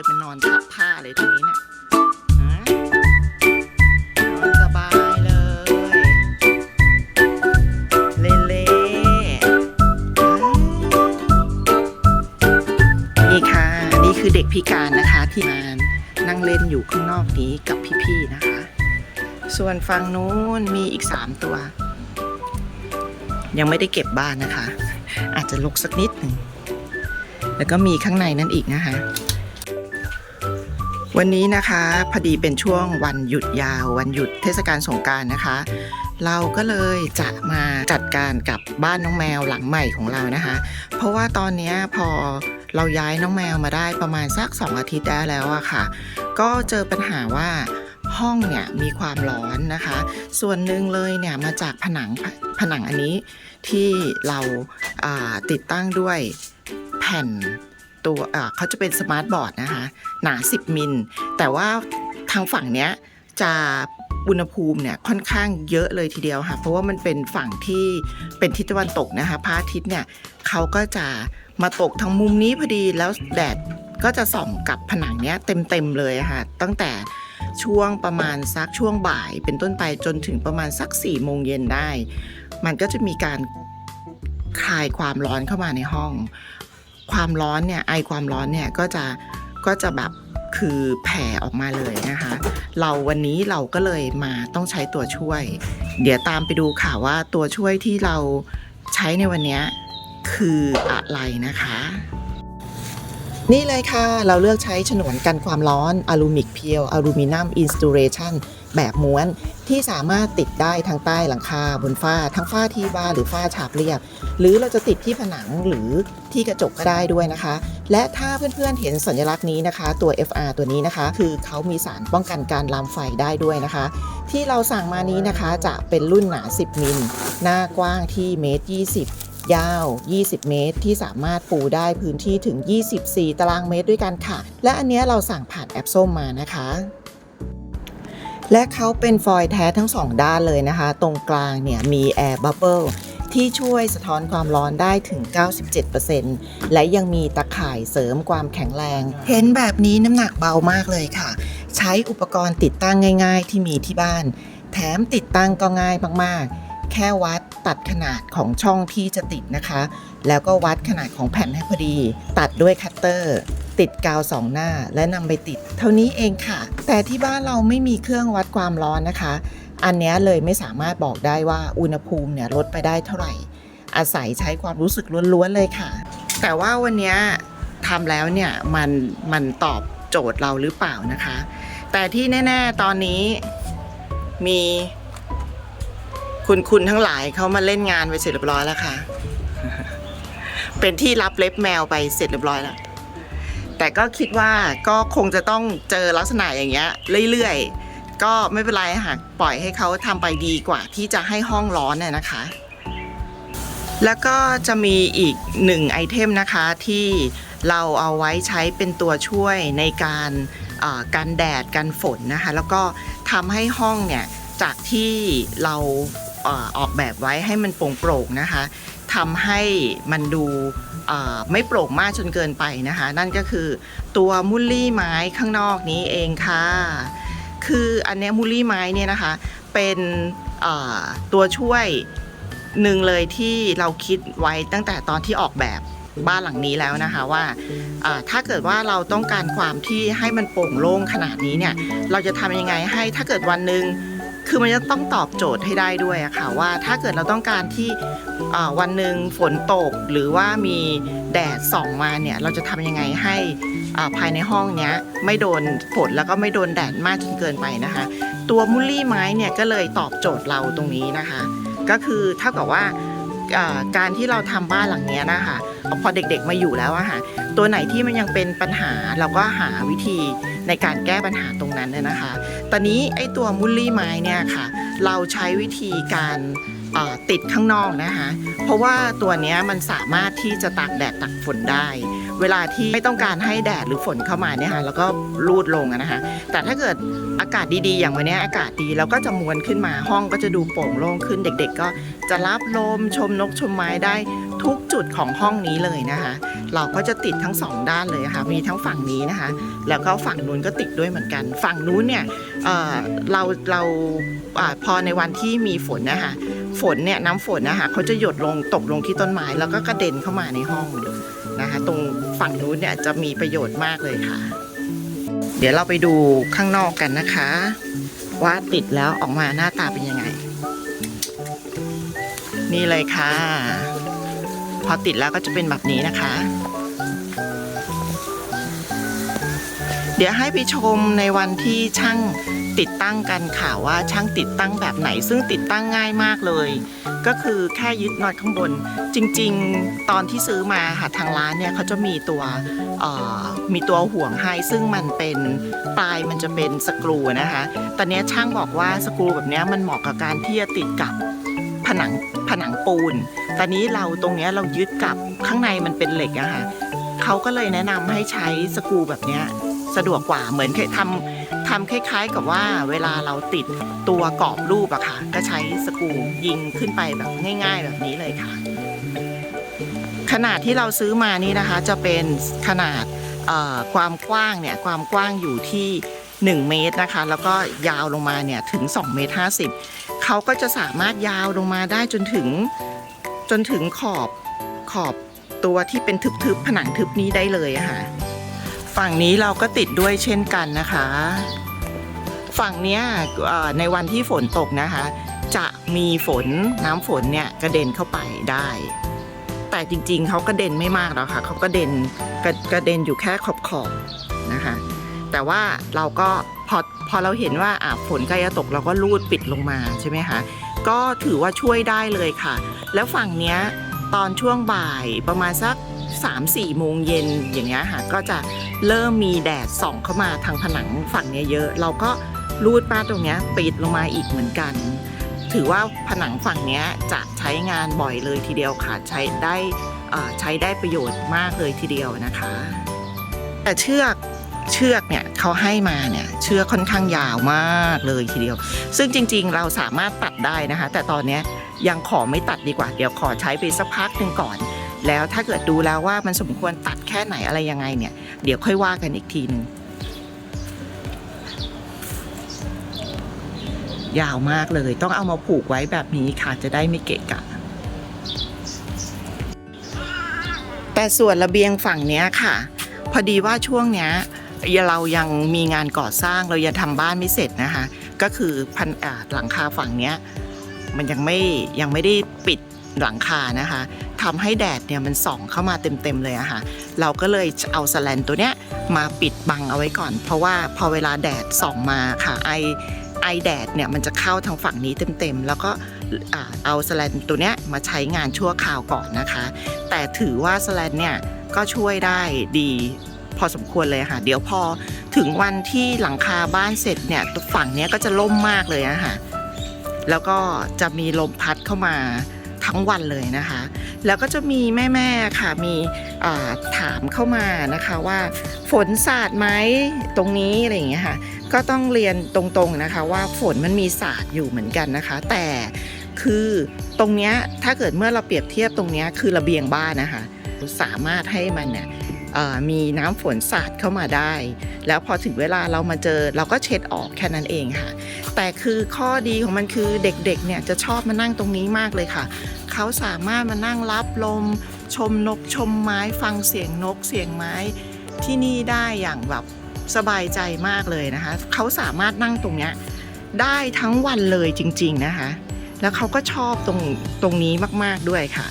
เลยมันนอนทับผ้าเลยตรงนี้เนี่ยฮะนอนสบายเลย เล่เล่นี่ค่ะ นี่คือเด็กพิการนะคะที่มานั่งเล่นอยู่ข้างนอกนี้กับพี่ๆนะคะ ส่วนฝั่งนู้นมีอีก3ตัว ยังไม่ได้เก็บบ้านนะคะ อาจจะลกสักนิดหนึ่งแล้วก็มีข้างในนั่นอีกนะคะ วันนี้นะคะพอดีเป็นช่วงวันหยุดยาว วันหยุดเทศกาลสงการนะคะ เราก็เลยจะมาจัดการกับบ้านน้องแมวหลังใหม่ของเรานะคะ เพราะว่าตอนนี้พอเราย้ายน้องแมวมาได้ประมาณสักสองอาทิตย์ได้แล้วอะค่ะ ก็เจอปัญหาว่าห้องเนี่ยมีความร้อนนะคะ ส่วนหนึ่งเลยเนี่ยมาจากผนังผนังอันนี้ที่เราาติดตั้งด้วยแผ่น ตัวเขาจะเป็นสมาร์ทบอร์ดนะคะ หนา 10 มิล แต่ว่าทางฝั่งเนี้ยจะอุณหภูมิเนี่ยค่อนข้างเยอะเลยทีเดียวค่ะ เพราะว่ามันเป็นฝั่งที่เป็นทิศตะวันตกนะคะพระอาทิตย์เนี่ยเขาก็จะมาตกทางมุมนี้พอดีแล้วแดดก็จะส่องกับผนังเนี้ยเต็มๆเลยค่ะ ตั้งแต่ช่วงประมาณสักช่วงบ่าย เป็นต้นไปจนถึงประมาณสัก4ี่โมงเย็นได้ มันก็จะมีการคลายความร้อนเข้ามาในห้อง ความร้อนเนี่ยไอความร้อนเนี่ยก็จะก็จะแบบคือแผ่ออกมาเลยนะคะ เราวันนี้เราก็เลยมาต้องใช้ตัวช่วย เดี๋ยวตามไปดูค่ะว่าตัวช่วยที่เราใช้ในวันนี้คืออะไรนะคะ นี่เลยค่ะ เราเลือกใช้ฉนวนกันความร้อนอลูมิกเพียวอลูมิเนียมอินสตูเรชันแบบม้วน ที่สามารถติดได้ทั้งใต้หลังคาบนฝ้าทั้งฝ้าที่บ้านหรือฝ้าฉาบเรียบ หรือเราจะติดที่ผนังหรือที่กระจกก็ได้ด้วยนะคะ และถ้าเพื่อนๆเห็นสัญลักษณ์นี้นะคะ ตัว FR ตัวนี้นะคะ คือเขามีสารป้องกันการลามไฟได้ด้วยนะคะ ที่เราสั่งมานี้นะคะจะเป็นรุ่นหนา 10 มิลหน้ากว้างที่เมตร 20ยาว 20 เมตร ที่สามารถปูได้พื้นที่ถึง 24 ตารางเมตรด้วยกันค่ะ และอันเนี้ยเราสั่งผ่านแอปส้มมานะคะ และเขาเป็นฟอยล์แท้ทั้งสองด้านเลยนะคะ ตรงกลางเนี่ยมีแอร์บับเบิลที่ช่วยสะท้อนความร้อนได้ถึง 97%และยังมีตะข่ายเสริมความแข็งแรง เห็นแบบนี้น้ำหนักเบามากเลยค่ะ ใช้อุปกรณ์ติดตั้งง่าย ๆ ที่มีที่บ้าน แถมติดตั้งก็ง่ายมากๆ แค่วัดตัดขนาดของช่องที่จะติดนะคะ แล้วก็วัดขนาดของแผ่นให้พอดี ตัดด้วยคัตเตอร์ ติดกาวสองหน้าและนำไปติด เท่านี้เองค่ะ แต่ที่บ้านเราไม่มีเครื่องวัดความร้อนนะคะ อันนี้เลยไม่สามารถบอกได้ว่าอุณหภูมิเนี่ยลดไปได้เท่าไหร่ อาศัยใช้ความรู้สึกล้วนๆเลยค่ะ แต่ว่าวันนี้ทำแล้วเนี่ยมันมันตอบโจทย์เราหรือเปล่านะคะ แต่ที่แน่ ๆตอนนี้มีคุณคุณทั้งหลายเขามาเล่นงานไปเสร็จเรียบร้อยแล้วค่ะ เป็นที่รับเล็บแมวไปเสร็จเรียบร้อยแล้ว แต่ก็คิดว่าก็คงจะต้องเจอลักษณะอย่างเงี้ยเรื่อยๆ ก็ไม่เป็นไรค่ะปล่อยให้เขาทำไปดีกว่าที่จะให้ห้องร้อนน่ะนะคะ แล้วก็จะมีอีกหนึ่งไอเทมนะคะที่เราเอาไว้ใช้เป็นตัวช่วยในการอ่อกันแดดกันฝนนะคะ แล้วก็ทำให้ห้องเนี่ยจากที่เราอ่อออกแบบไว้ให้มันโปร่งๆนะคะทำให้มันดู ไม่โปร่งมากจนเกินไปนะคะ นั่นก็คือตัวมุลลี่ไม้ข้างนอกนี้เองค่ะ คืออันนี้มุลลี่ไม้เนี่ยนะคะ เป็นตัวช่วยหนึ่งเลยที่เราคิดไว้ตั้งแต่ตอนที่ออกแบบบ้านหลังนี้แล้วนะคะว่าถ้าเกิดว่าเราต้องการความที่ให้มันโปร่งโล่งขนาดนี้เนี่ย เราจะทำยังไงให้ถ้าเกิดวันหนึ่ง คือมันจะต้องตอบโจทย์ให้ได้ด้วยอะค่ะว่าถ้าเกิดเราต้องการที่วันหนึ่งฝนตกหรือว่ามีแดดส่องมาเนี่ยเราจะทำยังไงให้ภายในห้องเนี้ยไม่โดนฝนแล้วก็ไม่โดนแดดมากจนเกินไปนะคะ ตัวมุลลี่ไม้เนี่ยก็เลยตอบโจทย์เราตรงนี้นะคะ ก็คือเท่ากับว่าการที่เราทำบ้านหลังเนี้ยนะคะพอเด็กๆมาอยู่แล้วอะค่ะตัวไหนที่มันยังเป็นปัญหาเราก็หาวิธี ในการแก้ปัญหาตรงนั้นเนี่ยนะคะ ตอนนี้ไอ้ตัวมุลลี่ไม้เนี่ยค่ะ เราใช้วิธีการ ติดข้างนอกนะคะ เพราะว่าตัวนี้มันสามารถที่จะตากแดดตากฝนได้ เวลาที่ไม่ต้องการให้แดดหรือฝนเข้ามาเนี่ยค่ะแล้วก็รูดลงนะคะ แต่ถ้าเกิดอากาศดีๆ อย่างวันนี้อากาศดีเราก็จะมวนขึ้นมาห้องก็จะดูโปร่งโล่งขึ้นเด็ก ๆ ก็จะรับลมชมนกชมไม้ได้ทุกจุดของห้องนี้เลยนะคะ เราก็จะติดทั้งสองด้านเลยค่ะ มีทั้งฝั่งนี้นะคะ แล้วก็ฝั่งนู้นก็ติดด้วยเหมือนกัน ฝั่งนู้นเนี่ยเเราเราอาพอในวันที่มีฝนนะคะ ฝนเนี่ยน้ำฝนนะคะเขาจะหยดลงตกลงที่ต้นไม้แล้วก็กระเด็นเข้ามาในห้องนะคะ ตรงฝั่งนู้นเนี่ยจะมีประโยชน์มากเลยค่ะ เดี๋ยวเราไปดูข้างนอกกันนะคะ ว่าติดแล้วออกมาหน้าตาเป็นยังไง นี่เลยค่ะ พอติดแล้วก็จะเป็นแบบนี้นะคะ เดี๋ยวให้ไปชมในวันที่ช่าง ติดตั้งกันค่ะว่าช่างติดตั้งแบบไหน ซึ่งติดตั้งง่ายมากเลย ก็คือแค่ยึดน็อตข้างบน จริงๆ ตอนที่ซื้อมาค่ะทางร้านเนี่ยเขาจะมีตัวมีตัวห่วงให้ซึ่งมันเป็นปลายมันจะเป็นสกรูนะคะ ตอนนี้ช่างบอกว่าสกรูแบบนี้มันเหมาะกับการที่จะติดกับผนังผนังปูน ตอนนี้เราตรงนี้เรายึดกับข้างในมันเป็นเหล็กอะค่ะเขาก็เลยแนะนำให้ใช้สกรูแบบนี้สะดวกกว่าเหมือนเคยทำ ทำคล้ายๆกับว่าเวลาเราติดตัวกรอบรูปอะค่ะ ก็ใช้สกูยิงขึ้นไปแบบง่าย ๆ แบบนี้เลยค่ะ ขนาดที่เราซื้อมานี่นะคะ จะเป็นขนาดความกว้างเนี่ยความกว้างอยู่ที่ 1 เมตรนะคะ แล้วก็ยาวลงมาเนี่ยถึง2เมตร50เขาก็จะสามารถยาวลงมาได้จนถึงจนถึงขอบขอบตัวที่เป็นทึบๆผนังทึบนี้ได้เลยอะค่ะ ฝั่งนี้เราก็ติดด้วยเช่นกันนะคะ ฝั่งเนี้ยในวันที่ฝนตกนะคะ จะมีฝนน้ำฝนเนี่ยกระเด็นเข้าไปได้ แต่จริงๆเขากระเด็นไม่มากแล้วค่ะเขากระเด็นกระกระเด็นอยู่แค่ขอบขอบนะคะ แต่ว่าเราก็พอพอเราเห็นว่าอะฝนใกล้จะตกเราก็รูดปิดลงมาใช่ไหมคะก็ถือว่าช่วยได้เลยค่ะ แล้วฝั่งเนี้ยตอนช่วงบ่ายประมาณสัก 3-4โมงเย็นอย่างเงี้ยค่ะก็จะเริ่มมีแดดส่องเข้ามาทางผนังฝั่งเนี้ยเยอะ เราก็รูดป้าตรงเนี้ยปิดลงมาอีกเหมือนกัน ถือว่าผนังฝั่งเนี้ยจะใช้งานบ่อยเลยทีเดียวค่ะใช้ได้ใช้ได้ประโยชน์มากเลยทีเดียวนะคะ แต่เชือกเชือกเนี่ยเขาให้มาเนี่ยเชือกค่อนข้างยาวมากเลยทีเดียว ซึ่งจริงๆเราสามารถตัดได้นะคะ แต่ตอนเนี้ยยังขอไม่ตัดดีกว่า เดี๋ยวขอใช้ไปสักพักหนึ่งก่อน แล้วถ้าเกิดดูแล้วว่ามันสมควรตัดแค่ไหนอะไรยังไงเนี่ย เดี๋ยวค่อยว่ากันอีกทีหนึ่งยาวมากเลย ต้องเอามาผูกไว้แบบนี้ค่ะจะได้ไม่เกะกะ แต่ส่วนระเบียงฝั่งเนี้ยค่ะ พอดีว่าช่วงเนี้ยเรายังมีงานก่อสร้างเรายังทำบ้านไม่เสร็จนะคะ ก็คือพันหลังคาฝั่งเนี้ยมันยังไม่ยังไม่ได้ปิดหลังคานะคะ ทำให้แดดเนี่ยมันส่องเข้ามาเต็มๆเลยอะค่ะเราก็เลยเอาสแลนตัวเนี้ยมาปิดบังเอาไว้ก่อน เพราะว่าพอเวลาแดดส่องมาค่ะไอไอแดดเนี่ยมันจะเข้าทางฝั่งนี้เต็มๆ แล้วก็เอาสแลนตัวเนี้ยมาใช้งานชั่วคราวก่อนนะคะ แต่ถือว่าสแลนเนี่ยก็ช่วยได้ดีพอสมควรเลยค่ะ เดี๋ยวพอถึงวันที่หลังคาบ้านเสร็จเนี่ยฝั่งเนี้ยก็จะล่มมากเลยอะค่ะแล้วก็จะมีลมพัดเข้ามา ทั้งวันเลยนะคะ แล้วก็จะมีแม่ๆค่ะมีถามเข้ามานะคะว่า ฝนสาดไหมตรงนี้อะไรอย่างเงี้ยค่ะก็ต้องเรียนตรงๆนะคะว่าฝนมันมีสาดอยู่เหมือนกันนะคะ แต่คือตรงเนี้ยถ้าเกิดเมื่อเราเปรียบเทียบตรงเนี้ยคือระเบียงบ้านนะคะ สามารถให้มันเนี่ย มีน้ำฝนสาดเข้ามาได้ แล้วพอถึงเวลาเรามาเจอเราก็เช็ดออกแค่นั้นเองค่ะ แต่คือข้อดีของมันคือเด็กๆเนี่ยจะชอบมานั่งตรงนี้มากเลยค่ะ เขาสามารถมานั่งรับลม ชมนกชมไม้ฟังเสียงนกเสียงไม้ที่นี่ได้อย่างแบบสบายใจมากเลยนะคะ เขาสามารถนั่งตรงเนี้ยได้ทั้งวันเลยจริง ๆนะคะ แล้วเขาก็ชอบตรงตรงนี้มากๆด้วยค่ะ